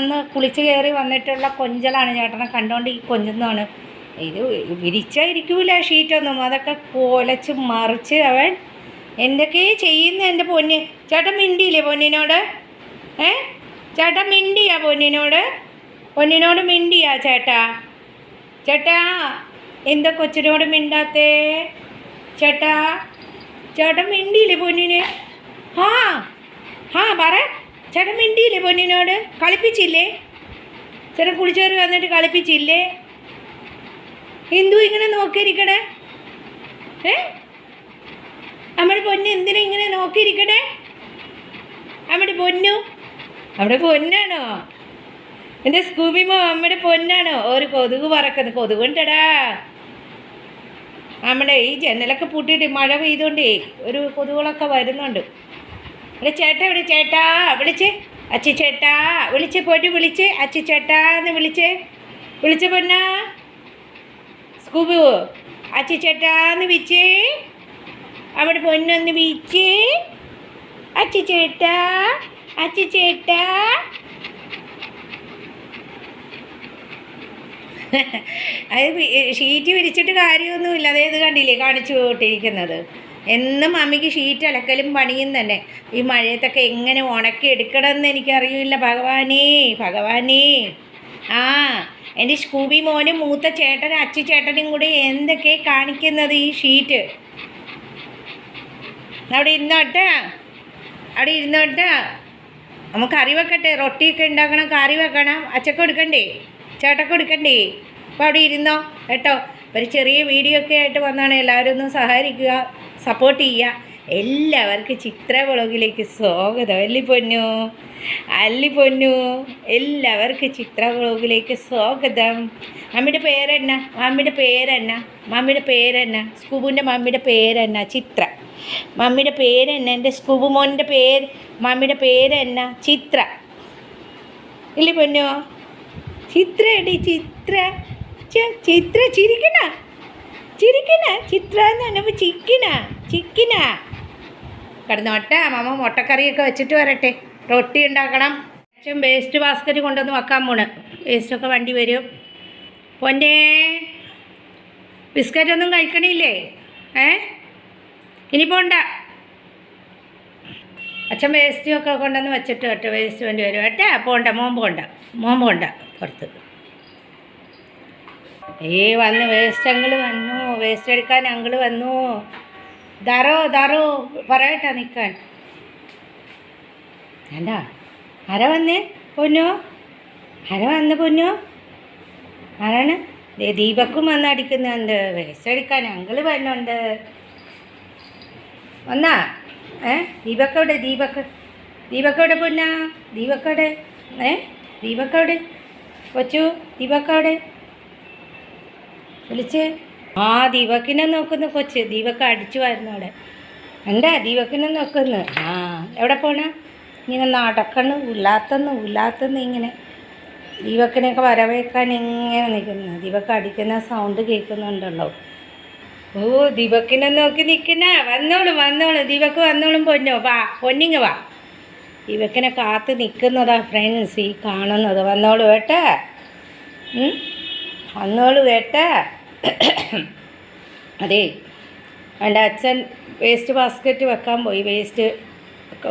വന്ന് കുളിച്ച് കയറി വന്നിട്ടുള്ള കൊഞ്ചലാണ് ചേട്ടനെ കണ്ടോണ്ട് ഈ കൊഞ്ചുന്നതാണ്. ഇത് വിരിച്ചായിരിക്കൂല ഷീറ്റൊന്നും. അതൊക്കെ കൊലച്ച് മറിച്ച് അവൻ എന്തൊക്കെ ചെയ്യുന്ന എന്റെ പൊന്നി? ചേട്ടൻ മിണ്ടിയില്ലേ പൊന്നിനോട്? ഏ? ചേട്ടൻ മിണ്ടിയാ പൊന്നിനോട്? പൊന്നിനോട് മിണ്ടിയാ ചേട്ടാ? ചേട്ടാ എന്താ കൊച്ചിനോട് മിണ്ടാത്തേ? ചേട്ടാ ചേട്ടൻ മിണ്ടിയില്ലേ പൊന്നിനെ? ആ ആ പറ. ചേട്ടൻ മിണ്ടിയില്ലേ പൊന്നിനോട്? കളിപ്പിച്ചില്ലേ? ചേട്ടൻ കുളിച്ചോറ് വന്നിട്ട് കളിപ്പിച്ചില്ലേ? എന്തു ഇങ്ങനെ നോക്കിയിരിക്കണേ? ഏ? നമ്മുടെ പൊന്ന് എന്തിനാ ഇങ്ങനെ നോക്കിയിരിക്കണേ? നമ്മുടെ പൊന്നു? നമ്മുടെ പൊന്നാണോ? എന്റെ സ്കൂബിമോ നമ്മുടെ പൊന്നാണോ? ഒരു കൊതുക് പറക്കുന്നത് കൊതുകുണ്ടടാ. നമ്മുടെ ഈ ജനലൊക്കെ പൂട്ടിയിട്ട് മഴ പെയ്തുകൊണ്ടേ ഒരു കൊതുകുകളൊക്കെ വരുന്നുണ്ട്. ഇവിടെ ചേട്ടാ ഇവിടെ ചേട്ടാ വിളിച്ച്. അച്ചി ചേട്ടാ വിളിച്ച് പോയിട്ട് വിളിച്ച്. അച്ചി ചേട്ടാ എന്ന് വിളിച്ച്. വിളിച്ച പൊന്ന. സ്കൂബു അച്ചി ചേട്ടാ എന്ന് വിളിച്ച്. അവിടെ പൊന്നൊന്ന് വിളിച്ച്. അച്ചി ചേട്ടാ അച്ചി ചേട്ടാ. അത് ഷീറ്റ് വിരിച്ചിട്ട് കാര്യമൊന്നുമില്ല. അതേത് കണ്ടില്ലേ കാണിച്ചു കൊണ്ടിരിക്കുന്നത് എന്നും അമ്മയ്ക്ക് ഷീറ്റ് അലക്കലും പണിയും തന്നെ. ഈ മഴയത്തൊക്കെ എങ്ങനെ ഉണക്കി എടുക്കണമെന്ന് എനിക്കറിയില്ല. ഭഗവാനേ ഭഗവാനേ. ആ എന്റെ സ്കൂബി മോനും മൂത്ത ചേട്ടനും അച്ചു ചേട്ടനും കൂടി എന്തൊക്കെ കാണിക്കുന്നത് ഈ ഷീറ്റ്? അവിടെ ഇരുന്നോട്ട അവിടെ ഇരുന്നോട്ട നമുക്ക് കറി വെക്കട്ടെ. റൊട്ടിയൊക്കെ ഉണ്ടാക്കണം കറി വെക്കണം. അച്ചക്ക് കൊടുക്കണ്ടേ? ചേട്ടക്ക് എടുക്കണ്ടേ അപ്പോൾ അവിടെ ഇരുന്നോ? കേട്ടോ. ഒരു ചെറിയ വീഡിയോ ഒക്കെ ആയിട്ട് വന്നാണ് എല്ലാവരും ഒന്ന് സഹകരിക്കുക സപ്പോർട്ട് ചെയ്യുക. എല്ലാവർക്കും ചിത്ര വ്ളോഗിലേക്ക് സ്വാഗതം. അല്ലി പൊന്നു? അല്ലി പൊന്നു? എല്ലാവർക്കും ചിത്ര വ്ളോഗിലേക്ക് സ്വാഗതം. മമ്മിയുടെ പേരെന്ന? മമ്മിയുടെ പേരെന്ന? മമ്മിയുടെ പേരെന്ന? സ്കൂബുവിന്റെ മമ്മിയുടെ പേരെന്ന? ചിത്ര. മമ്മിയുടെ പേരെന്ന? എന്റെ സ്കൂബു മോന്റെ പേര്? മമ്മിയുടെ പേരെന്ന? ചിത്ര. ഇല്ലേ പൊന്നു? ചിത്രയടി ചിത്ര. ചിത്ര ചിരിക്കണ. ചിരിക്കണ ചിത്ര എന്ന് പറഞ്ഞപ്പോൾ ചിക്കിന ചിക്കന കിടന്നോട്ടെ മാമ മുട്ടക്കറിയൊക്കെ വെച്ചിട്ട് വരട്ടെ. റൊട്ടി ഉണ്ടാക്കണം. അച്ഛൻ വേസ്റ്റ് ബാസ്ക്കറ്റ് കൊണ്ടുവന്ന് വെക്കാൻ പോണ്. വേസ്റ്റൊക്കെ വണ്ടി വരും. പൊന്നെ ബിസ്ക്കറ്റ് ഒന്നും കഴിക്കണില്ലേ? ഏ? ഇനി പോണ്ട. അച്ഛൻ വേസ്റ്റ് ഒക്കെ കൊണ്ടുവന്ന് വെച്ചിട്ട് കേട്ടോ വേസ്റ്റ് വേണ്ടി വരും. കേട്ടോ പോണ്ട മോൻ പോണ്ട. മോൻ പുറത്ത്. ഏ വന്നു വേസ്റ്റ് അങ്ങൾ വന്നു. വേസ്റ്റ് എടുക്കാൻ അങ്ങൾ വന്നു. ധാരോ ധാരോ പറയട്ടെ നിൽക്കാൻ വേണ്ട. ആരാ വന്നേ? പൊന്നോ? ആരാ വന്ന് പൊന്നോ? ആരാണ്? ദീപക്കും വന്ന് അടിക്കുന്നുണ്ട്. വേസ്റ്റ് എടുക്കാൻ അങ്കിൾ വരുന്നുണ്ട് വന്നാ? ഏ ദീപക്കവിടെ ദീപക്ക്. ദീപക്കവിടെ പൊന്നാ? ദീപക്കവിടെ? ഏ ദീപക്കവിടെ? കൊച്ചു ദീപക്കവിടെ? വിളിച്ച് ആ ദീപക്കിനെ നോക്കുന്നു കൊച്ച്. ദീപക്ക് വരുന്നു അവിടെ. എന്താ ദീപക്കിനെ നോക്കുന്നു? ആ എവിടെ പോണ? ഇങ്ങനെ നടക്കണ് ഉല്ലാത്തന്ന് ഉല്ലാത്തന്ന് ഇങ്ങനെ. ദീപക്കിനെയൊക്കെ വരവേക്കാൻ ഇങ്ങനെ നിൽക്കുന്നു. ദീപക്ക് അടിക്കുന്ന സൗണ്ട് കേൾക്കുന്നുണ്ടല്ലോ. ഓ ദീപക്കിനെ നോക്കി നിൽക്കുന്ന. വന്നോളും വന്നോളും. ദീപക്ക് വന്നോളും പൊന്നോ. വാ പൊന്നിങ്ങ വാ. ദീപക്കിനെ കാത്ത് നിൽക്കുന്നതാ ഫ്രണ്ട്സ് ഈ കാണുന്നത്. വന്നോളൂ കേട്ടാ? വന്നോളൂ കേട്ടാ അതെ. എന്റെ അച്ഛൻ വേസ്റ്റ് ബാസ്ക്കറ്റ് വെക്കാൻ പോയി. വേസ്റ്റ്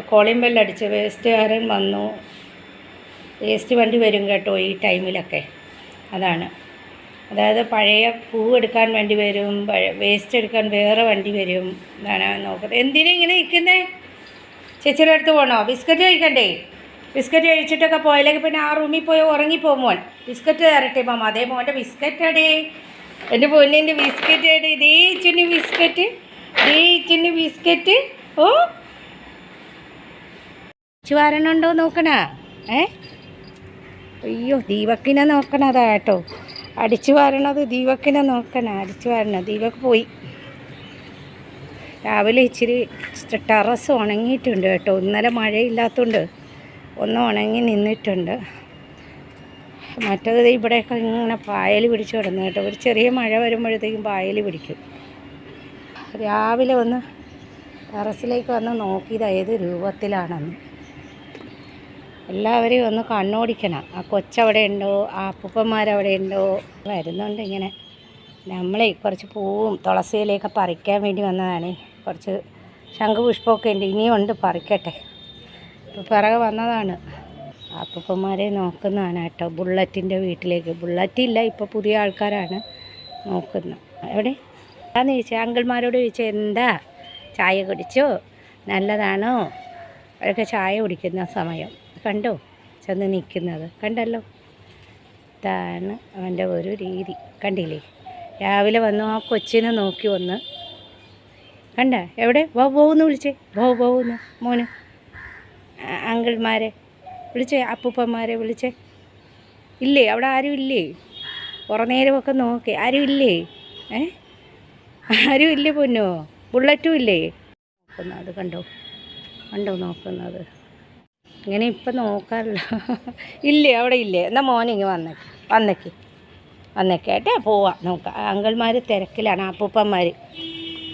കോളിംഗ് ബെല്ലടിച്ച് വേസ്റ്റുകാരൻ വന്നു. വേസ്റ്റ് വണ്ടി വരും കേട്ടോ ഈ ടൈമിലൊക്കെ. അതാണ്. അതായത് പഴയ പൂ എടുക്കാൻ വേണ്ടി വരും വേസ്റ്റ് എടുക്കാൻ വേറെ വണ്ടി വരും. എന്നാണ് നോക്കുന്നത്. എന്തിനാ ഇങ്ങനെ നിൽക്കുന്നേ? ചേച്ചിയുടെ അടുത്ത് പോകണോ ബിസ്ക്കറ്റ് കഴിക്കണ്ടേ? ബിസ്ക്കറ്റ് കഴിച്ചിട്ടൊക്കെ പോയില്ലെങ്കിൽ പിന്നെ ആ റൂമിൽ പോയി ഉറങ്ങിപ്പോകും മോൻ. ബിസ്ക്കറ്റ് തരട്ടെ മാമ. അതേ മോന്റെ ബിസ്ക്കറ്റ് അടേ. എന്റെ പൊന്നിന്റെ ബിസ്ക്കറ്റ് ആയിട്ട് ഇതേ ചുണ്ണി ബിസ്ക്കറ്റ്. ഇതേ ചുണ്ണി ബിസ്ക്കറ്റ്. ഓ. ചുവാരണുണ്ടോ നോക്കണ? ഏ? അയ്യോ ദീപക്കിനെ നോക്കണതാ കേട്ടോ. അടിച്ചു വാരണത് ദീപക്കിനെ നോക്കണ. അടിച്ചു വാരണ ദീപക്ക് പോയി. രാവിലെ ഇച്ചിരി ടെറസ് ഉണങ്ങിയിട്ടുണ്ട് കേട്ടോ. ഇന്നലെ മഴയില്ലാത്തതുകൊണ്ട് ഒന്ന് ഉണങ്ങി നിന്നിട്ടുണ്ട്. മറ്റത് ഇവിടെയൊക്കെ ഇങ്ങനെ പായൽ പിടിച്ച് കിടന്നു കേട്ടോ. ഒരു ചെറിയ മഴ വരുമ്പോഴത്തേക്കും പായൽ പിടിക്കും. രാവിലെ ഒന്ന് ടെറസിലേക്ക് വന്ന് നോക്കിയത് ഏത് രൂപത്തിലാണെന്ന്. എല്ലാവരെയും ഒന്ന് കണ്ണോടിക്കണം. ആ കൊച്ചവിടെ ഉണ്ടോ? ആ അപ്പൂപ്പന്മാരവിടെ ഉണ്ടോ? വരുന്നുണ്ട് ഇങ്ങനെ. നമ്മളെ കുറച്ച് പൂവും തുളസിയിലേക്ക് പറിക്കാൻ വേണ്ടി വന്നതാണ്. കുറച്ച് ശംഖുപുഷ്പമൊക്കെ ഉണ്ട്. ഇനിയും ഉണ്ട് പറിക്കട്ടെ. ഇപ്പോൾ പിറകെ വന്നതാണ്. അപ്പൂപ്പന്മാരെ നോക്കുന്നതാണ് കേട്ടോ. ബുള്ളറ്റിന്റെ വീട്ടിലേക്ക്. ബുള്ളറ്റ് ഇല്ല ഇപ്പോൾ പുതിയ ആൾക്കാരാണ് നോക്കുന്നത്. എവിടെ എന്താന്ന് ചോദിച്ചാൽ അങ്കിൾമാരോട് ചോദിച്ചാൽ എന്താ? ചായ കുടിച്ചോ? നല്ലതാണോ? അവരൊക്കെ ചായ കുടിക്കുന്ന സമയം. കണ്ടോ? ചെന്ന് നിൽക്കുന്നത്. കണ്ടല്ലോ? ഇതാണ് അവന്റെ ഒരു രീതി. കണ്ടില്ലേ? രാവിലെ വന്നു ആ കൊച്ചിനെ നോക്കി വന്ന് കണ്ട? എവിടെ? ബോ പോകുന്നു വിളിച്ചേ. ബോ പോകുന്നു മോന്. അങ്കിൾമാരെ. വിളിച്ചേ അപ്പൂപ്പന്മാരെ വിളിച്ചേ. ഇല്ലേ? അവിടെ ആരും ഇല്ലേ? കുറേ നോക്കേ. ആരും ഇല്ലേ? ഏ? ആരും ഇല്ലേ പൊന്നോ? ബുള്ളറ്റും ഇല്ലേ? നോക്കുന്നത് കണ്ടോ? കണ്ടോ നോക്കുന്നത്? ഇങ്ങനെ ഇപ്പം നോക്കാറില്ല. ഇല്ലേ? അവിടെ ഇല്ലേ? എന്നാൽ മോനിങ്ങ് വന്നേക്ക്. വന്നേക്ക്. വന്നേക്കേട്ടെ പോവാം. നോക്കാം. അങ്കിൾമാർ തിരക്കിലാണ്. അപ്പൂപ്പന്മാർ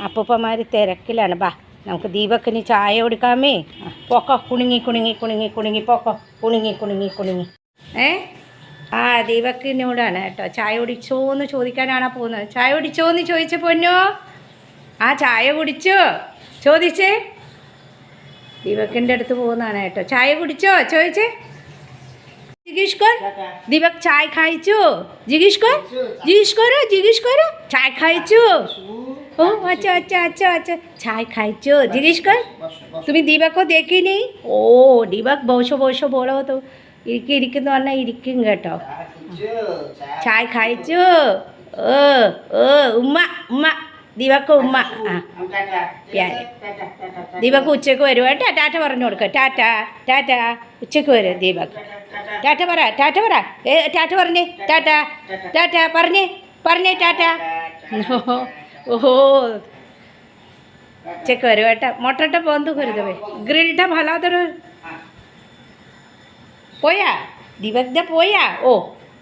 അപ്പൂപ്പന്മാർ തിരക്കിലാണ്. ബാ. നമുക്ക് ദീപക്കിന് ചായ കൊടുക്കാമേ ആ, പോക്കോ കുണുങ്ങി കുണുങ്ങി കുണുങ്ങി കുണുങ്ങി പോക്കോ കുണുങ്ങി കുണുങ്ങി കുണുങ്ങി ഏ ആ ദീപക്കിനോടാണ് കേട്ടോ ചായ കുടിച്ചോ എന്ന് ചോദിക്കാനാണോ പോകുന്നത് ചായ കുടിച്ചോ എന്ന് ചോദിച്ച പൊന്നോ ആ ചായ കുടിച്ചോ ചോദിച്ചേ ദീപക്കിൻ്റെ അടുത്ത് പോകുന്നതാണ് കേട്ടോ ചായ കുടിച്ചോ ചോദിച്ചേ ജിഗീഷ് കർ ദീപക് ചായ খাইছো জিজ্ঞেস কর জিজ্ঞেস করো জিজ্ঞেস করো চায় খাইছো ও আচ্ছা আচ্ছা আচ্ছা আচ্ছা চায় খাইছো জিজ্ঞেস কর তুমি ദീപക്കോ দেখিনি ഓ ദീപക് ബോശോ ബോശോ ബോളോ তো ഇരിക്കും ഇരിക്കുന്നു പറഞ്ഞാൽ ഇരിക്കും കേട്ടോ ചായ കഴിച്ചു ഓ ഓ ഉമ്മ ഉമ്മ ദീപക്ക് ഉമ്മ ആ പ്യാര് ദീപക്ക് ഉച്ചയ്ക്ക് വരും കേട്ടോ ടാറ്റ പറഞ്ഞു കൊടുക്കുക ടാറ്റ ടാറ്റ ഉച്ചയ്ക്ക് വരും ദീപക് ടാറ്റ പറ ടാറ്റ പറ ഏ ടാറ്റ പറഞ്ഞേ ടാറ്റ ടാറ്റ പറഞ്ഞേ പറഞ്ഞേ ടാറ്റ ഓഹോ ഉച്ചയ്ക്ക് വരും കേട്ടോ ಮೊಟ್ಟಟ ಬಂದು ಕರಿದವೆ ಗ್ರಿಲ್ಟ ಭಲಾದರು പോയാ ദിവഗ്ധ പോയാ ഓ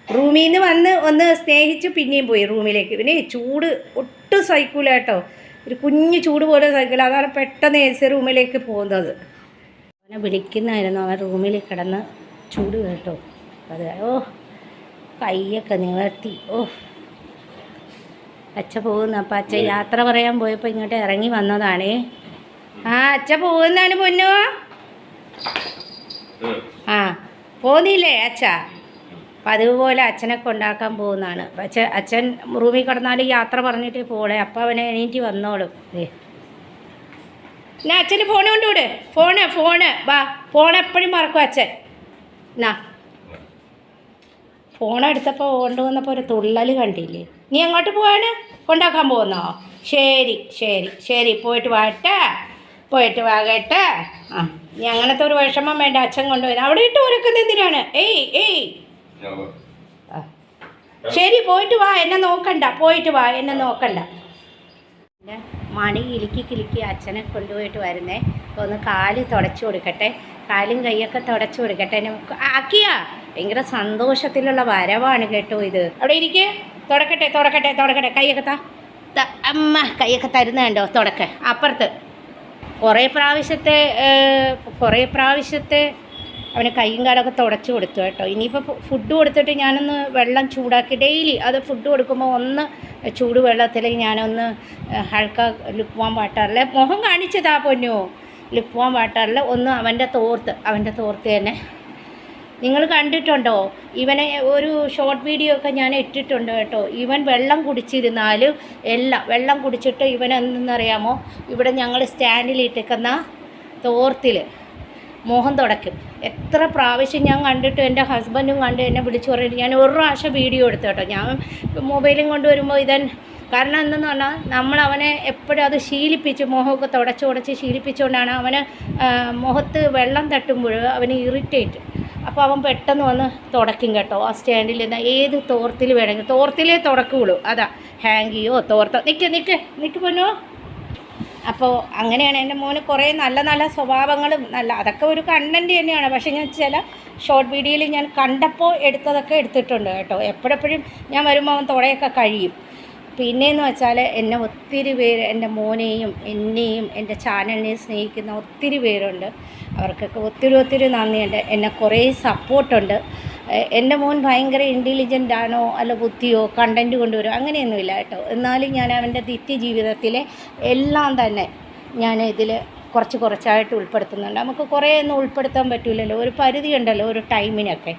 റൂമിൽ നിന്ന് വന്ന് ഒന്ന് സ്നേഹിച്ച് പിന്നെയും പോയി റൂമിലേക്ക് പിന്നെ ചൂട് ഒട്ടും സഹിക്കൂല കേട്ടോ ഒരു കുഞ്ഞു ചൂട് പോലെ സഹിക്കില്ല അതാണ് പെട്ടെന്ന് എ സി റൂമിലേക്ക് പോകുന്നത് അവനെ വിളിക്കുന്നതായിരുന്നു അവൻ റൂമിൽ കിടന്ന് ചൂട് കേട്ടോ അത് ഓ കൈയൊക്കെ നിവർത്തി ഓ അച്ഛ പോകുന്നു. അപ്പം അച്ഛ യാത്ര പറയാൻ പോയപ്പോൾ ഇങ്ങോട്ട് ഇറങ്ങി വന്നതാണേ. ആ അച്ഛ പോകുന്നതാണ് പൊന്നു? ആ പോന്നില്ലേ അച്ഛ? അപ്പം അതുപോലെ അച്ഛനെ കൊണ്ടാക്കാൻ പോകുന്നതാണ്. അച്ഛ അച്ഛൻ റൂമിൽ കിടന്നാൽ യാത്ര പറഞ്ഞിട്ട് പോളെ അപ്പം അവനെ എണീറ്റ് വന്നോളും. ഞാൻ അച്ഛന് ഫോൺ കൊണ്ടുവിട് ഫോണ് ഫോണ് വാ ഫോൺ എപ്പോഴും മറക്കും അച്ഛൻ. എന്നാ. ഫോൺ എടുത്തപ്പോൾ കൊണ്ടുവന്നപ്പോൾ ഒരു തുള്ളൽ കണ്ടില്ലേ? നീ അങ്ങോട്ട് പോവാണ്? കൊണ്ടാക്കാൻ പോകുന്നോ? ശരി ശരി ശരി. പോയിട്ട് വാട്ടെ പോയിട്ട് വാകട്ടെ ആ നീ അങ്ങനത്തെ ഒരു വിഷമം വേണ്ട. അച്ഛൻ കൊണ്ടുപോയി. അവിടെ ഇട്ട് ഒരുക്കുന്നത് എന്തിനാണ്? ഏയ് ഏയ്. ശരി പോയിട്ട് വാ. എന്നെ നോക്കണ്ട. പോയിട്ട് വാ. എന്നെ നോക്കണ്ട. മണി ഇലുക്കി കിലുക്കി അച്ഛനെ കൊണ്ടുപോയിട്ട് വരുന്നേ. ഒന്ന് കാൽ തുടച്ചു കൊടുക്കട്ടെ. കാലും കൈയൊക്കെ തുടച്ചു കൊടുക്കട്ടെ. ആക്കിയാ ഭയങ്കര സന്തോഷത്തിലുള്ള വരവാണ് കേട്ടോ ഇത്. അവിടെ ഇരിക്കേ. തുടക്കട്ടെ തുടക്കട്ടെ തുടക്കട്ടെ. കൈയൊക്കെ താ. അമ്മ കൈയൊക്കെ തരുന്ന കണ്ടോ? തുടക്ക. അപ്പുറത്ത്. കുറേ പ്രാവശ്യത്തെ കുറേ പ്രാവശ്യത്തെ അവന് കൈയും കാലൊക്കെ തുടച്ചു കൊടുത്തു കേട്ടോ. ഇനിയിപ്പോൾ ഫുഡ് കൊടുത്തിട്ട് ഞാനൊന്ന് വെള്ളം ചൂടാക്കി. ഡെയിലി അത് ഫുഡ് കൊടുക്കുമ്പോൾ ഒന്ന് ചൂട് വെള്ളത്തിൽ ഞാനൊന്ന് ഹൾക്ക ലുക്വാൻ വാട്ടറിലെ മുഖം കാണിച്ചതാ പൊന്നു. ലുക്വാൻ വാൻ വാട്ടറിൽ ഒന്ന് അവന്റെ തോർത്ത് അവന്റെ തോർത്ത് തന്നെ നിങ്ങൾ കണ്ടിട്ടുണ്ടോ? ഇവനെ ഒരു ഷോർട്ട് വീഡിയോ ഒക്കെ ഞാൻ ഇട്ടിട്ടുണ്ട് കേട്ടോ. ഇവൻ വെള്ളം കുടിച്ചിരുന്നാൽ എല്ലാം വെള്ളം കുടിച്ചിട്ട് ഇവൻ എന്തെന്നറിയാമോ? ഇവിടെ ഞങ്ങൾ സ്റ്റാൻഡിൽ ഇട്ടേക്കുന്ന തോർത്തിൽ മോഹം തുടക്കും എത്ര പ്രാവശ്യം ഞാൻ കണ്ടിട്ട് എന്റെ ഹസ്ബൻഡും കണ്ട് എന്നെ വിളിച്ചു പറഞ്ഞിട്ട് ഞാൻ ഒരു പ്രാവശ്യം വീഡിയോ എടുത്തു കേട്ടോ. ഞാൻ മൊബൈലും കൊണ്ടുവരുമ്പോൾ ഇതൻ കാരണം എന്തെന്ന് പറഞ്ഞാൽ നമ്മൾ അവനെ എപ്പോഴും അത് ശീലിപ്പിച്ച് മോഹമൊക്കെ തുടച്ച് തുടച്ച് ശീലിപ്പിച്ചുകൊണ്ടാണ് അവന് മുഖത്ത് വെള്ളം തട്ടുമ്പോൾ അവന് ഇറിറ്റേറ്റ് അപ്പോൾ അവൻ പെട്ടെന്ന് വന്ന് തുടയ്ക്കും കേട്ടോ ആ സ്റ്റാൻഡിൽ നിന്ന് ഏത് തോർത്തിൽ വേണമെങ്കിൽ തോർത്തിലേ തുടക്കുള്ളൂ അതാ ഹാങ്കിയോ തോർത്തോ. നിൽക്ക് നിൽക്ക് നിൽക്ക് പൊന്നോ. അപ്പോൾ അങ്ങനെയാണ് എന്റെ മോന് കുറേ നല്ല നല്ല സ്വഭാവങ്ങളും നല്ല അതൊക്കെ ഒരു കണ്ടന്റ് തന്നെയാണ്. പക്ഷേ ഞാൻ ചില ഷോർട്ട് വീഡിയോയിൽ ഞാൻ കണ്ടപ്പോൾ എടുത്തതൊക്കെ എടുത്തിട്ടുണ്ട് കേട്ടോ. എപ്പോഴെപ്പോഴും ഞാൻ വരുമ്പോൾ അവൻ തുടയൊക്കെ കഴിയും. പിന്നെയെന്ന് വെച്ചാൽ എന്നെ ഒത്തിരി പേര് എന്റെ മോനെയും എന്നെയും എന്റെ ചാനലിനെയും സ്നേഹിക്കുന്ന ഒത്തിരി പേരുണ്ട്. അവർക്കൊക്കെ ഒത്തിരി ഒത്തിരി നന്ദിയുണ്ട്. എന്നെ കുറേ സപ്പോർട്ടുണ്ട്. എന്റെ മോൻ ഭയങ്കര ഇന്റലിജന്റ് ആണോ അല്ല ബുദ്ധിയോ കണ്ടന്റ് കൊണ്ടുവരും അങ്ങനെയൊന്നുമില്ല കേട്ടോ. എന്നാലും ഞാൻ അവന്റെ നിത്യ ജീവിതത്തിലെ എല്ലാം തന്നെ ഞാൻ ഇതിൽ കുറച്ച് കുറച്ചായിട്ട് ഉൾപ്പെടുത്തുന്നുണ്ട്. നമുക്ക് കുറേ ഒന്നും ഉൾപ്പെടുത്താൻ പറ്റില്ലല്ലോ ഒരു പരിധി ഉണ്ടല്ലോ ഒരു ടൈമിനൊക്കെ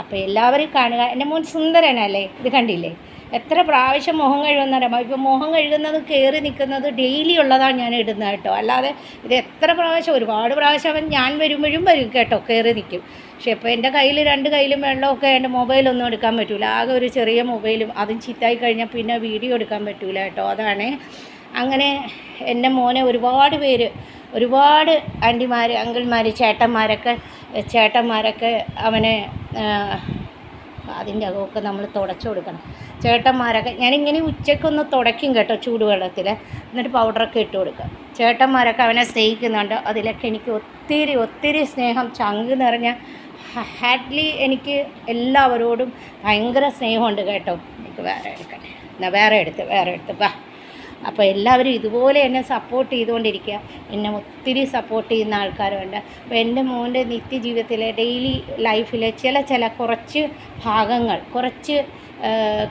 അപ്പോൾ എല്ലാവരും കാണുക. എന്റെ മോൻ സുന്ദരനല്ലേ ഇത് കണ്ടില്ലേ? എത്ര പ്രാവശ്യം മുഖം കഴുകുന്നറിയാമോ? ഇപ്പോൾ മുഖം കഴുകുന്നത് കയറി നിൽക്കുന്നത് ഡെയിലി ഉള്ളതാണ് ഞാൻ ഇടുന്നത് കേട്ടോ. അല്ലാതെ ഇത് എത്ര പ്രാവശ്യം ഒരുപാട് പ്രാവശ്യം അവൻ ഞാൻ വരുമ്പോഴും വരും കേട്ടോ കയറി നിൽക്കും. പക്ഷേ ഇപ്പോൾ എന്റെ കയ്യിൽ രണ്ട് കയ്യിലും വെള്ളമൊക്കെ എന്റെ മൊബൈലൊന്നും എടുക്കാൻ പറ്റില്ല ആകെ ഒരു ചെറിയ മൊബൈലും അതും ചീത്തായി കഴിഞ്ഞാൽ പിന്നെ വീഡിയോ എടുക്കാൻ പറ്റില്ല കേട്ടോ. അതാണ് അങ്ങനെ എന്റെ മോനെ ഒരുപാട് പേര് ഒരുപാട് ആന്റിമാർ അങ്കിൾമാർ ചേട്ടന്മാരൊക്കെ ചേട്ടന്മാരൊക്കെ അവനെ അതിന്റെ അകമൊക്കെ നമ്മൾ തുടച്ചു കൊടുക്കണം. ചേട്ടന്മാരൊക്കെ ഞാനിങ്ങനെ ഉച്ചയ്ക്കൊന്ന് തുടയ്ക്കും കേട്ടോ ചൂടുവെള്ളത്തിൽ എന്നിട്ട് പൗഡറൊക്കെ ഇട്ട് കൊടുക്കുക. ചേട്ടന്മാരൊക്കെ അവനെ സ്നേഹിക്കുന്നുണ്ട്. അതിലൊക്കെ എനിക്ക് ഒത്തിരി ഒത്തിരി സ്നേഹം ചങ്ക് നിറഞ്ഞ ഹാഡ്ലി എനിക്ക് എല്ലാവരോടും ഭയങ്കര സ്നേഹമുണ്ട് കേട്ടോ. എനിക്ക് വേറെ എടുക്കട്ടെ. എന്നാൽ വേറെ എടുത്ത് വേറെ എടുത്ത്. വാ. അപ്പോൾ എല്ലാവരും ഇതുപോലെ എന്നെ സപ്പോർട്ട് ചെയ്തുകൊണ്ടിരിക്കുക. എന്നെ ഒത്തിരി സപ്പോർട്ട് ചെയ്യുന്ന ആൾക്കാരുണ്ട്. അപ്പോൾ എന്റെ മോന്റെ നിത്യജീവിതത്തിലെ ഡെയിലി ലൈഫിലെ ചില ചില കുറച്ച് ഭാഗങ്ങൾ കുറച്ച്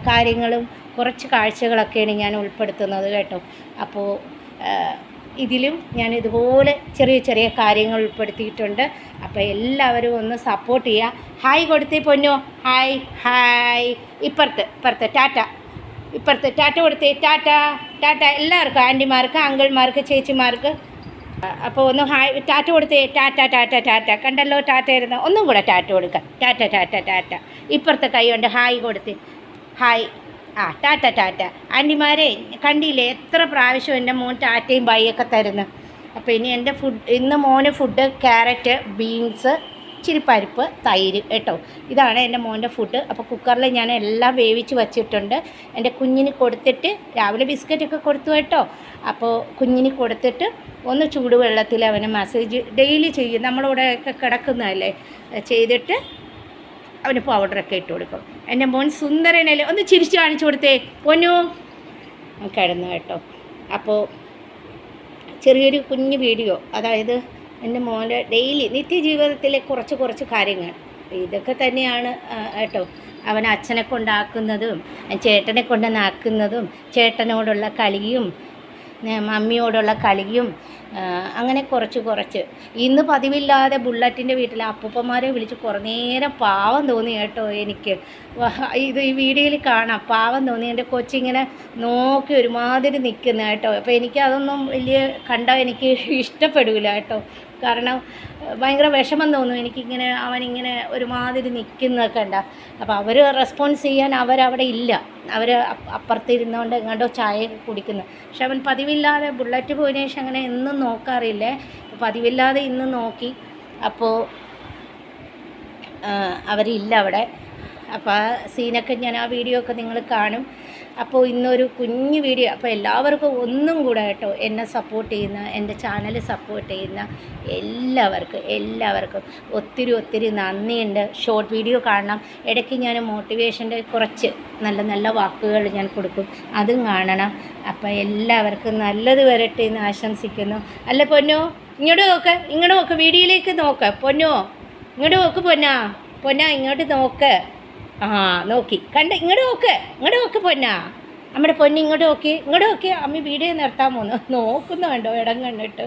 കാര്യങ്ങളും കുറച്ച് കാഴ്ചകളൊക്കെയാണ് ഞാൻ ഉൾപ്പെടുത്തുന്നത് കേട്ടോ. അപ്പോൾ ഇതിലും ഞാൻ ഇതുപോലെ ചെറിയ ചെറിയ കാര്യങ്ങൾ ഉൾപ്പെടുത്തിയിട്ടുണ്ട്. അപ്പോൾ എല്ലാവരും ഒന്ന് സപ്പോർട്ട് ചെയ്യുക. ഹായ് കൊടുത്തേ പൊന്നു. ഹായ് ഹായ് ഇപ്പുറത്ത് ഇപ്പുറത്ത്. ടാറ്റ. ഇപ്പുറത്ത് ടാറ്റ കൊടുത്തേ ടാറ്റ ടാറ്റ എല്ലാവർക്കും ആന്റിമാർക്ക് അങ്കിൾമാർക്ക് ചേച്ചിമാർക്ക്. അപ്പോൾ ഒന്ന് ഹായ് ടാറ്റ കൊടുത്തേ ടാറ്റ ടാറ്റ ടാറ്റ. കണ്ടല്ലോ ടാറ്റ ഇരുന്ന് ഒന്നും കൂടെ ടാറ്റ കൊടുക്കാം. ടാറ്റ ടാറ്റ ടാറ്റ. ഇപ്പുറത്തെ കൈ കൊണ്ട് ഹായ് കൊടുത്തേ. ഹായ്. ആ ടാറ്റ ടാറ്റ. ആന്റിമാരെ കണ്ടില്ലേ? എത്ര പ്രാവശ്യം എന്റെ മോൻ ടാറ്റയും ബൈയൊക്കെ തരുന്നു. അപ്പോൾ ഇനി എന്റെ ഫുഡ് ഇന്ന് മോന് ഫുഡ് ക്യാരറ്റ് ബീൻസ് ഇച്ചിരി പരിപ്പ് തൈര് കേട്ടോ. ഇതാണ് എന്റെ മോന്റെ ഫുഡ് അപ്പോൾ കുക്കറിൽ ഞാൻ എല്ലാം വേവിച്ച് വച്ചിട്ടുണ്ട്. എന്റെ കുഞ്ഞിന് കൊടുത്തിട്ട് രാവിലെ ബിസ്ക്കറ്റൊക്കെ കൊടുത്തു കേട്ടോ. അപ്പോൾ കുഞ്ഞിന് കൊടുത്തിട്ട് ഒന്ന് ചൂടുവെള്ളത്തിൽ അവന് മസാജ് ഡെയിലി ചെയ്യും. നമ്മളിവിടെ ഒക്കെ കിടക്കുന്നതല്ലേ? ചെയ്തിട്ട് അവന് പൗഡറൊക്കെ ഇട്ട് കൊടുക്കും. എന്റെ മോൻ സുന്ദരനല്ലേ? ഒന്ന് ചിരിച്ച് കാണിച്ചു കൊടുത്തേ. പൊന്നു. കിടന്നു കേട്ടോ. അപ്പോൾ ചെറിയൊരു കുഞ്ഞു വീഡിയോ അതായത് എന്റെ മോന്റെ ഡെയിലി നിത്യജീവിതത്തിലെ കുറച്ച് കുറച്ച് കാര്യങ്ങൾ. ഇതൊക്കെ തന്നെയാണ് കേട്ടോ. അവൻ അച്ഛനെ കൊണ്ടാക്കുന്നതും ചേട്ടനെ കൊണ്ടുവന്നാക്കുന്നതും ചേട്ടനോടുള്ള കളിയും മമ്മിയോടുള്ള കളിയും അങ്ങനെ കുറച്ച് കുറച്ച്. ഇന്ന് പതിവില്ലാതെ ബുള്ളറ്റിന്റെ വീട്ടിൽ അപ്പൂപ്പന്മാരെ വിളിച്ച് കുറേ നേരം പാവം തോന്നി കേട്ടോ എനിക്ക്. ഇത് ഈ വീഡിയോയിൽ കാണാം. പാവം തോന്നി എന്റെ കൊച്ചിങ്ങനെ നോക്കി ഒരുമാതിരി നിൽക്കുന്ന കേട്ടോ. അപ്പോൾ എനിക്ക് അതൊന്നും വലിയ കണ്ടാൽ എനിക്ക് ഇഷ്ടപ്പെടില്ല കേട്ടോ. കാരണം ഭയങ്കര വിഷമം തോന്നും. എനിക്കിങ്ങനെ അവനിങ്ങനെ ഒരുമാതിരി നിൽക്കുന്നതൊക്കെ ഉണ്ട അപ്പോൾ അവർ റെസ്പോൺസ് ചെയ്യാൻ അവരവിടെ ഇല്ല. അവർ അപ്പുറത്തിരുന്നുകൊണ്ട് എങ്ങോട്ടോ ചായ കുടിക്കുന്നു. പക്ഷെ അവൻ പതിവില്ലാതെ ബുള്ളറ്റ് പോയതിനു ശേഷം അങ്ങനെ എന്നും നോക്കാറില്ലേ? പതിവില്ലാതെ ഇന്ന് നോക്കി. അപ്പോൾ അവരില്ല അവിടെ. അപ്പോൾ ആ സീനൊക്കെ ഞാൻ ആ വീഡിയോ ഒക്കെ നിങ്ങൾ കാണും. അപ്പോൾ ഇന്നൊരു കുഞ്ഞു വീഡിയോ അപ്പോൾ എല്ലാവർക്കും ഒന്നും കൂടെ കേട്ടോ എന്നെ സപ്പോർട്ട് ചെയ്യുന്ന എന്റെ ചാനൽ സപ്പോർട്ട് ചെയ്യുന്ന എല്ലാവർക്കും എല്ലാവർക്കും ഒത്തിരി ഒത്തിരി നന്ദിയുണ്ട്. ഷോർട്ട് വീഡിയോ കാണണം. ഇടയ്ക്ക് ഞാൻ മോട്ടിവേഷന്റെ കുറച്ച് നല്ല നല്ല വാക്കുകൾ ഞാൻ കൊടുക്കും. അതും കാണണം. അപ്പോൾ എല്ലാവർക്കും നല്ലത് വരട്ടെ എന്ന് ആശംസിക്കുന്നു. അല്ല പൊന്നോ ഇങ്ങോട്ട് നോക്ക് ഇങ്ങോട്ട് നോക്ക് വീഡിയോയിലേക്ക് നോക്ക്. പൊന്നോ ഇങ്ങോട്ട് നോക്ക് പൊന്നാ. പൊന്നാ ഇങ്ങോട്ട് നോക്ക്. ആ നോക്കി. കണ്ട ഇങ്ങോട്ട് നോക്ക് ഇങ്ങോട്ട് നോക്ക് പൊന്നാ. നമ്മുടെ പൊന്നി ഇങ്ങോട്ട് നോക്കി ഇങ്ങോട്ട് നോക്കി. അമ്മ വീഡിയോ നിർത്താൻ പോന്നു. നോക്കുന്ന കണ്ടോ ഇടം കണ്ടിട്ട്.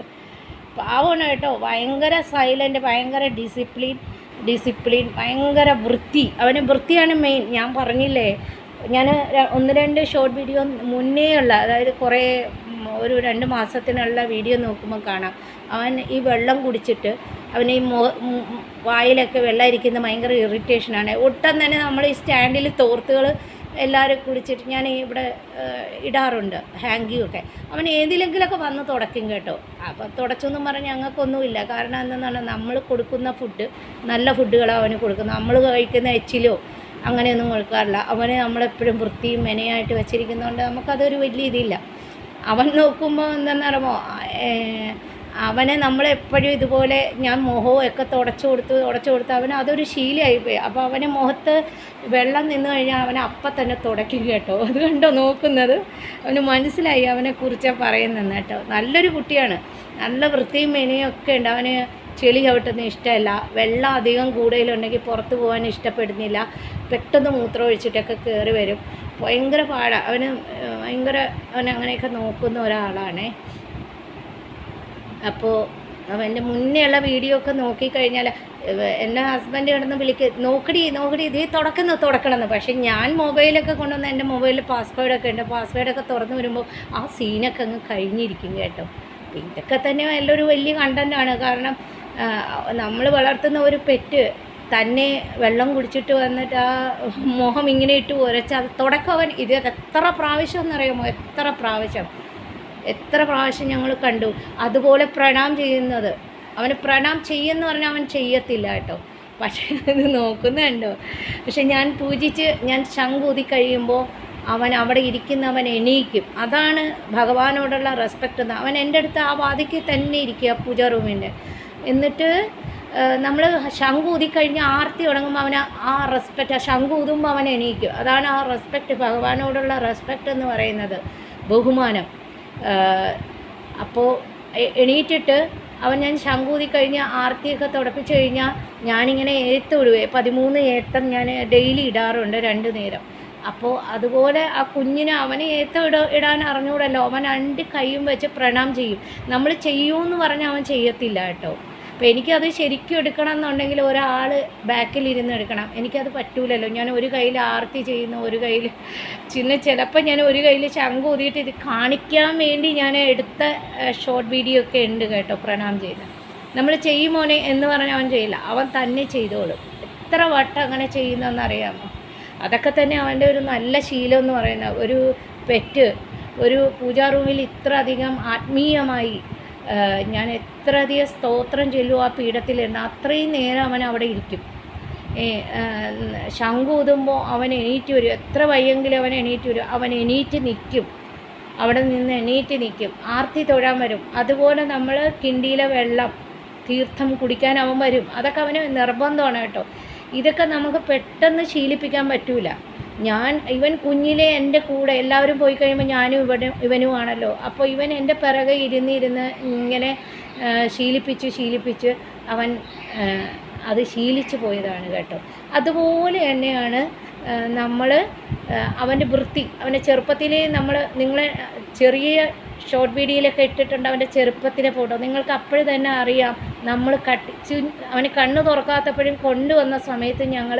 പാവമാണ് കേട്ടോ. ഭയങ്കര സൈലന്റ് ഭയങ്കര ഡിസിപ്ലിൻ ഡിസിപ്ലിൻ ഭയങ്കര വൃത്തി. അവന് വൃത്തിയാണ് മെയിൻ ഞാൻ പറഞ്ഞില്ലേ ഞാൻ ഒന്ന് രണ്ട് ഷോർട്ട് വീഡിയോ മുന്നേ ഉള്ള അതായത് കുറേ ഒരു രണ്ട് മാസത്തിനുള്ള വീഡിയോ നോക്കുമ്പോൾ കാണാം. അവൻ ഈ വെള്ളം കുടിച്ചിട്ട് അവന് ഈ വായിലൊക്കെ വെള്ളം ഇരിക്കുന്ന ഭയങ്കര ഇറിറ്റേഷനാണ്. ഒട്ടും തന്നെ നമ്മൾ ഈ സ്റ്റാൻഡിൽ തോർത്തുകൾ എല്ലാവരും കുളിച്ചിട്ട് ഞാൻ ഇവിടെ ഇടാറുണ്ട് ഹാങ്കിയൊക്കെ. അവൻ ഏതിലെങ്കിലൊക്കെ വന്ന് തുടക്കും കേട്ടോ. അപ്പോൾ തുടച്ചൊന്നും പറഞ്ഞ് ഞങ്ങൾക്കൊന്നുമില്ല. കാരണം എന്തെന്നാണ് നമ്മൾ കൊടുക്കുന്ന ഫുഡ് നല്ല ഫുഡുകളാണ് അവന് കൊടുക്കുന്നത്. നമ്മൾ കഴിക്കുന്ന എച്ചിലോ അങ്ങനെയൊന്നും കൊടുക്കാറില്ല. അവനെ നമ്മളെപ്പോഴും വൃത്തിയും മെനയായിട്ട് വെച്ചിരിക്കുന്നതുകൊണ്ട് നമുക്കതൊരു വലിയ ഇതില്ല. അവൻ നോക്കുമ്പോൾ എന്താണെന്ന് പറയുമ്പോൾ അവനെ നമ്മൾ എപ്പോഴും ഇതുപോലെ ഞാൻ മുഖവും ഒക്കെ തുടച്ചു കൊടുത്ത് തുടച്ചു കൊടുത്ത്. അവന് അതൊരു ശീലമായിപ്പോയി അപ്പോൾ അവന് മുഖത്ത് വെള്ളം നിന്ന് കഴിഞ്ഞാൽ അവനെ അപ്പം തന്നെ തുടയ്ക്കും കേട്ടോ. അത് കണ്ടോ നോക്കുന്നത്? അവന് മനസ്സിലായി അവനെ കുറിച്ചാണ് പറയുന്നത് കേട്ടോ. നല്ലൊരു കുട്ടിയാണ്. നല്ല വൃത്തിയും മെനയും ഒക്കെ ഉണ്ട്. അവന് ചെളി ചവിട്ടുന്ന ഇഷ്ടമല്ല. വെള്ളം അധികം കൂടുതലുണ്ടെങ്കിൽ പുറത്ത് പോകാൻ ഇഷ്ടപ്പെടുന്നില്ല. പെട്ടെന്ന് മൂത്രം ഒഴിച്ചിട്ടൊക്കെ കയറി വരും. ഭയങ്കര പാടാണ് അവന് ഭയങ്കര അവൻ അങ്ങനെയൊക്കെ നോക്കുന്ന ഒരാളാണേ. അപ്പോൾ എന്റെ മുന്നേ ഉള്ള വീഡിയോ ഒക്കെ നോക്കിക്കഴിഞ്ഞാൽ എന്റെ ഹസ്ബൻഡ് കിടന്ന് വിളിക്ക് നോക്കടി നോക്കടി ഇതേ തുടക്കുന്നു തുടക്കണമെന്ന് പക്ഷേ ഞാൻ മൊബൈലൊക്കെ കൊണ്ടുവന്ന് എന്റെ മൊബൈലിൽ പാസ്വേഡൊക്കെ ഉണ്ട്. പാസ്വേഡൊക്കെ തുറന്നു വരുമ്പോൾ ആ സീനൊക്കെ അങ്ങ് കഴിഞ്ഞിരിക്കും കേട്ടോ. ഇതൊക്കെ തന്നെ നല്ലൊരു വലിയ കണ്ടന്റാണ് കാരണം നമ്മൾ വളർത്തുന്ന ഒരു പെറ്റ് തന്നെ വെള്ളം കുടിച്ചിട്ട് വന്നിട്ട് ആ മുഖം ഇങ്ങനെ ഇട്ട് ഉരച്ച് അത് തുടക്കവൻ ഇത് എത്ര പ്രാവശ്യം എന്നറിയാമോ? എത്ര പ്രാവശ്യം? എത്ര പ്രാവശ്യം ഞങ്ങൾ കണ്ടു. അതുപോലെ പ്രണാം ചെയ്യുന്നത്. അവന് പ്രണാം ചെയ്യുമെന്ന് പറഞ്ഞാൽ അവൻ ചെയ്യത്തില്ല കേട്ടോ. പക്ഷേ ഇത് നോക്കുന്നുണ്ടോ പക്ഷെ ഞാൻ പൂജിച്ച് ഞാൻ ശങ്കൂതി കഴിയുമ്പോൾ അവൻ അവിടെ ഇരിക്കുന്നവൻ എണീക്കും. അതാണ് ഭഗവാനോടുള്ള റെസ്പെക്റ്റ് അവൻ എന്റെ അടുത്ത് ആ വാതിക്ക് തന്നെ ഇരിക്കുക പൂജ റൂമിന്റെ. എന്നിട്ട് നമ്മൾ ശങ്കൂതി കഴിഞ്ഞ് ആർത്തി തുടങ്ങുമ്പോൾ അവന് ആ റെസ്പെക്റ്റ് ആ ശങ്കു ഊതുമ്പോൾ അവൻ എണീക്കും. അതാണ് ആ റെസ്പെക്റ്റ് ഭഗവാനോടുള്ള റെസ്പെക്റ്റ് എന്ന് പറയുന്നത്. ബഹുമാനം. അപ്പോൾ എണീറ്റിട്ട് അവൻ ഞാൻ ശങ്കൂതി കഴിഞ്ഞ് ആർത്തിയൊക്കെ തുടപ്പിച്ച് കഴിഞ്ഞാൽ ഞാനിങ്ങനെ ഏത്ത് വിടുവേ. പതിമൂന്ന് ഏത്തം ഞാൻ ഡെയിലി ഇടാറുണ്ട് രണ്ട് നേരം. അപ്പോൾ അതുപോലെ ആ കുഞ്ഞിന് അവന് ഏത്ത ഇട ഇടാൻ അറിഞ്ഞൂടല്ലോ. അവൻ രണ്ട് കൈയും വെച്ച് പ്രണാം ചെയ്യും. നമ്മൾ ചെയ്യൂ എന്ന് പറഞ്ഞാൽ അവൻ ചെയ്യത്തില്ല കേട്ടോ. അപ്പോൾ എനിക്കത് ശരിക്കും എടുക്കണം എന്നുണ്ടെങ്കിൽ ഒരാൾ ബാക്കിൽ ഇരുന്ന് എടുക്കണം. എനിക്കത് പറ്റൂലല്ലോ. ഞാൻ ഒരു കയ്യിൽ ആർത്തി ചെയ്യുന്നു ഒരു കയ്യിൽ ചിന്ന ചിലപ്പോൾ ഞാൻ ഒരു കയ്യിൽ ശംഖ് ഊതിയിട്ട് ഇത് കാണിക്കാൻ വേണ്ടി ഞാൻ എടുത്ത ഷോർട്ട് വീഡിയോ ഒക്കെ ഉണ്ട് കേട്ടോ പ്രണാം ചെയ്ത്. നമ്മൾ ചെയ്യുമോനെ എന്ന് പറഞ്ഞാൽ അവൻ ചെയ്യില്ല. അവൻ തന്നെ ചെയ്തോളും. എത്ര വട്ടം അങ്ങനെ ചെയ്യുന്നതെന്നറിയാമോ അതൊക്കെ തന്നെ അവന്റെ ഒരു നല്ല ശീലം എന്ന് പറയുന്ന ഒരു പെറ്റ് ഒരു പൂജാ റൂമിൽ ഇത്ര അധികം ആത്മീയമായി ഞാൻ എത്ര അധികം സ്തോത്രം ചൊല്ലു ആ പീഠത്തിൽ എന്ന് അത്രയും നേരം അവൻ അവിടെ ഇരിക്കും. ആ, ഊതുമ്പോൾ അവൻ എണീറ്റ് വരും. എത്ര വയ്യെങ്കിലും അവൻ എണീറ്റ് വരും. അവൻ എണീറ്റ് നിൽക്കും അവിടെ നിന്ന് എണീറ്റ് നിൽക്കും ആർത്തി തൊഴാൻ വരും. അതുപോലെ നമ്മൾ കിണ്ടിയിലെ വെള്ളം തീർത്ഥം കുടിക്കാൻ അവൻ വരും. അതൊക്കെ അവന് നിർബന്ധമാണ് കേട്ടോ. ഇതൊക്കെ നമുക്ക് പെട്ടെന്ന് ശീലിപ്പിക്കാൻ പറ്റൂല. ഞാൻ ഇവൻ കുഞ്ഞിലെ എന്റെ കൂടെ എല്ലാവരും പോയി കഴിയുമ്പോൾ ഞാനും ഇവിടെ ഇവനുമാണല്ലോ. അപ്പോൾ ഇവൻ എന്റെ പിറകെ ഇരുന്നിരുന്ന് ഇങ്ങനെ ശീലിപ്പിച്ച് ശീലിപ്പിച്ച്. അവൻ അത് ശീലിച്ചു പോയതാണ് കേട്ടോ. അതുപോലെ തന്നെയാണ് നമ്മൾ അവന്റെ വൃത്തി. അവന്റെ ചെറുപ്പത്തിലെ നമ്മൾ നിങ്ങളെ ചെറിയ ഷോർട്ട് വീഡിയോയിലൊക്കെ ഇട്ടിട്ടുണ്ട് അവന്റെ ചെറുപ്പത്തിലെ ഫോട്ടോ. നിങ്ങൾക്ക് അപ്പോഴും തന്നെ അറിയാം നമ്മൾ കട്ടി അവന് കണ്ണ് തുറക്കാത്തപ്പോഴും കൊണ്ടുവന്ന സമയത്ത് ഞങ്ങൾ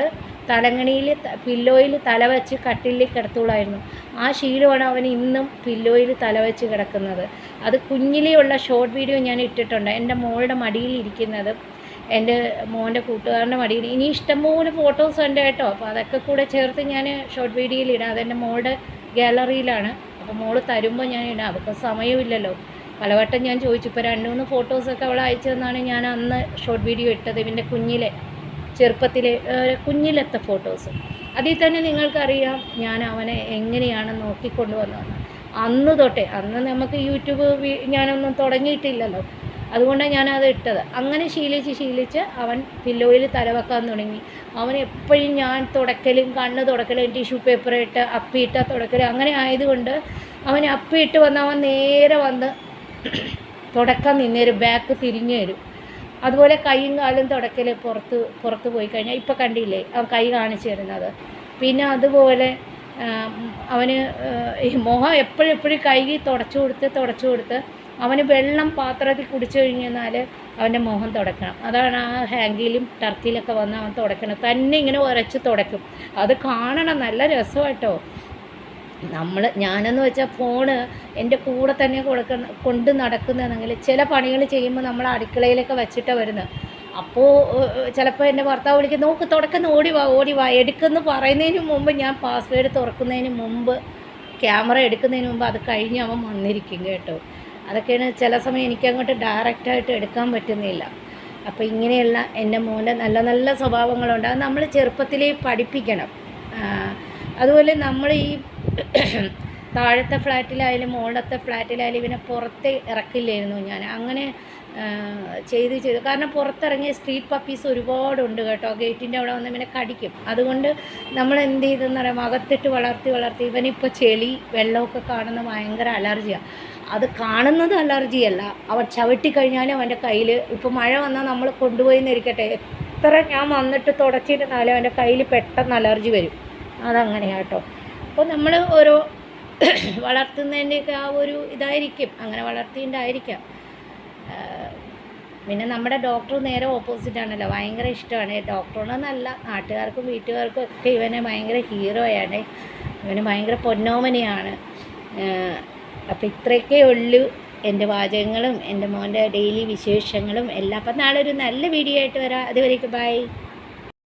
തലങ്ങണിയിൽ പില്ലോയിൽ തല വെച്ച് കട്ടിലിൽ കിടത്തുള്ളായിരുന്നു ആ ശീലമാണ് അവൻ ഇന്നും പില്ലോയിൽ തല വെച്ച് കിടക്കുന്നത്. അത് കുഞ്ഞിലെയുള്ള ഷോർട്ട് വീഡിയോ ഞാൻ ഇട്ടിട്ടുണ്ട്. എന്റെ മോളുടെ മടിയിൽ ഇരിക്കുന്നത് എന്റെ മോന്റെ കൂട്ടുകാരന്റെ മടിയിൽ. ഇനി ഇഷ്ടംപോലെ ഫോട്ടോസ് ഉണ്ട് കേട്ടോ. അപ്പോൾ അതൊക്കെ കൂടെ ചേർത്ത് ഞാൻ ഷോർട്ട് വീഡിയോയിൽ ഇടാം. അതെന്റെ മോളുടെ ഗാലറിയിലാണ് അപ്പോൾ മോൾ തരുമ്പോൾ ഞാൻ ഇടാം. അവർക്ക് സമയമില്ലല്ലോ. പലവട്ടം ഞാൻ ചോദിച്ചു ഇപ്പോൾ രണ്ട് മൂന്ന് ഫോട്ടോസൊക്കെ അവൾ അയച്ചു തന്നാണ് ഞാൻ അന്ന് ഷോർട്ട് വീഡിയോ ഇട്ടത്. ഇവന്റെ കുഞ്ഞിലെ ചെറുപ്പത്തിലെ കുഞ്ഞിലത്തെ ഫോട്ടോസ്. അതിൽ തന്നെ നിങ്ങൾക്കറിയാം ഞാൻ അവനെ എങ്ങനെയാണ് നോക്കിക്കൊണ്ടുവന്നതെന്ന്. അന്ന് തൊട്ടേ അന്ന് നമുക്ക് യൂട്യൂബ് ഞാനൊന്നും തുടങ്ങിയിട്ടില്ലല്ലോ. അതുകൊണ്ടാണ് ഞാനത് ഇട്ടത്. അങ്ങനെ ശീലിച്ച് ശീലിച്ച് അവൻ പില്ലോയിൽ തലവെക്കാൻ തുടങ്ങി. അവൻ എപ്പോഴും ഞാൻ തുടക്കലും കണ്ണ് തുടക്കലും ടിഷ്യൂ പേപ്പർ ഇട്ട് അപ്പിയിട്ട തുടക്കലും അങ്ങനെ ആയതുകൊണ്ട് അവൻ അപ്പിയിട്ട് വന്ന് അവൻ നേരെ വന്ന് തുടക്കം നിന്നേരും ബാക്ക് തിരിഞ്ഞു തരും അതുപോലെ കൈയും കാലും തുടക്കൽ പുറത്ത് പുറത്ത് പോയി കഴിഞ്ഞാൽ ഇപ്പം കണ്ടില്ലേ അവൻ കൈ കാണിച്ചു തരുന്നത്. പിന്നെ അതുപോലെ അവന് ഈ മുഖം എപ്പോഴും എപ്പോഴും കൈ തുടച്ചു കൊടുത്ത് തുടച്ചു കൊടുത്ത് അവന് വെള്ളം പാത്രത്തിൽ കുടിച്ചു കഴിഞ്ഞാൽ അവന്റെ മുഖം തുടക്കണം. അതാണ് ആ ഹാങ്കിയിലും ടർക്കിയിലൊക്കെ വന്ന് അവൻ തുടക്കണം തന്നെ ഇങ്ങനെ ഉരച്ച് തുടക്കും. അത് കാണണം. നല്ല രസമാട്ടോ നമ്മൾ ഞാനെന്ന് വെച്ചാൽ ഫോണ് എന്റെ കൂടെ തന്നെ കൊടുക്കുന്ന കൊണ്ട് നടക്കുന്നതെങ്കിൽ ചില പണികൾ ചെയ്യുമ്പോൾ നമ്മൾ അടുക്കളയിലൊക്കെ വെച്ചിട്ടാണ് വരുന്നത് അപ്പോൾ ചിലപ്പോൾ എന്റെ ഭർത്താവ് വിളിക്കും നോക്ക് തുടക്കുന്ന ഓടി വാ ഓടി വാ. എടുക്കുമെന്ന് പറയുന്നതിന് മുമ്പ് ഞാൻ പാസ്വേഡ് തുറക്കുന്നതിന് മുമ്പ് ക്യാമറ എടുക്കുന്നതിന് മുമ്പ് അത് കഴിഞ്ഞ് അവൻ വന്നിരിക്കും കേട്ടോ. അതൊക്കെയാണ് ചില സമയം എനിക്ക് അങ്ങോട്ട് ഡയറക്റ്റായിട്ട് എടുക്കാൻ പറ്റുന്നില്ല. അപ്പോൾ ഇങ്ങനെയുള്ള എന്റെ മോന്റെ നല്ല നല്ല സ്വഭാവങ്ങളുണ്ട്. അത് നമ്മൾ ചെറുപ്പത്തിലേ പഠിപ്പിക്കണം. അതുപോലെ നമ്മൾ ഈ താഴത്തെ ഫ്ലാറ്റിലായാലും മുകളിലത്തെ ഫ്ലാറ്റിലായാലും ഇവനെ പുറത്ത് ഇറക്കില്ലായിരുന്നു ഞാൻ. അങ്ങനെ ചെയ്ത് ചെയ്തു. കാരണം പുറത്തിറങ്ങിയ സ്ട്രീറ്റ് പപ്പീസ് ഒരുപാടുണ്ട് കേട്ടോ. ഗേറ്റിന്റെ അവിടെ വന്ന് ഇവനെ കടിക്കും. അതുകൊണ്ട് നമ്മൾ എന്ത് ചെയ്തെന്ന് പറയാം അകത്തിട്ട് വളർത്തി വളർത്തി ഇവനിപ്പോൾ ചെളി വെള്ളമൊക്കെ കാണുന്ന ഭയങ്കര അലർജിയാണ് അത് കാണുന്നത് അലർജിയല്ല. അവൻ ചവിട്ടി കഴിഞ്ഞാലും അവന്റെ കയ്യിൽ ഇപ്പോൾ മഴ വന്നാൽ നമ്മൾ കൊണ്ടുപോയി എന്നിരിക്കട്ടെ എത്ര ഞാൻ വന്നിട്ട് തുടച്ചിരുന്നാലും അവന്റെ കയ്യിൽ പെട്ടെന്ന് അലർജി വരും. അതങ്ങനെയാണ് കേട്ടോ അപ്പോൾ നമ്മൾ ഓരോ വളർത്തുന്നതിന്റെയൊക്കെ ആ ഒരു ഇതായിരിക്കും. അങ്ങനെ വളർത്തിയതിന്റെ പിന്നെ നമ്മുടെ ഡോക്ടർ നേരെ ഓപ്പോസിറ്റ് ആണല്ലോ. ഭയങ്കര ഇഷ്ടമാണ്. ഡോക്ടറിനൊന്നല്ല നാട്ടുകാർക്കും വീട്ടുകാർക്കും ഒക്കെ ഇവനെ ഭയങ്കര ഹീറോയാണ് ഇവന് ഭയങ്കര പൊന്നോമനയാണ്. അപ്പം ഇത്രയൊക്കെ ഉള്ളൂ എന്റെ വാചകങ്ങളും എന്റെ മോന്റെ ഡെയിലി വിശേഷങ്ങളും എല്ലാം. അപ്പം നാളെ ഒരു നല്ല വീഡിയോ ആയിട്ട് വരാം. അതുവരേക്കും ബൈ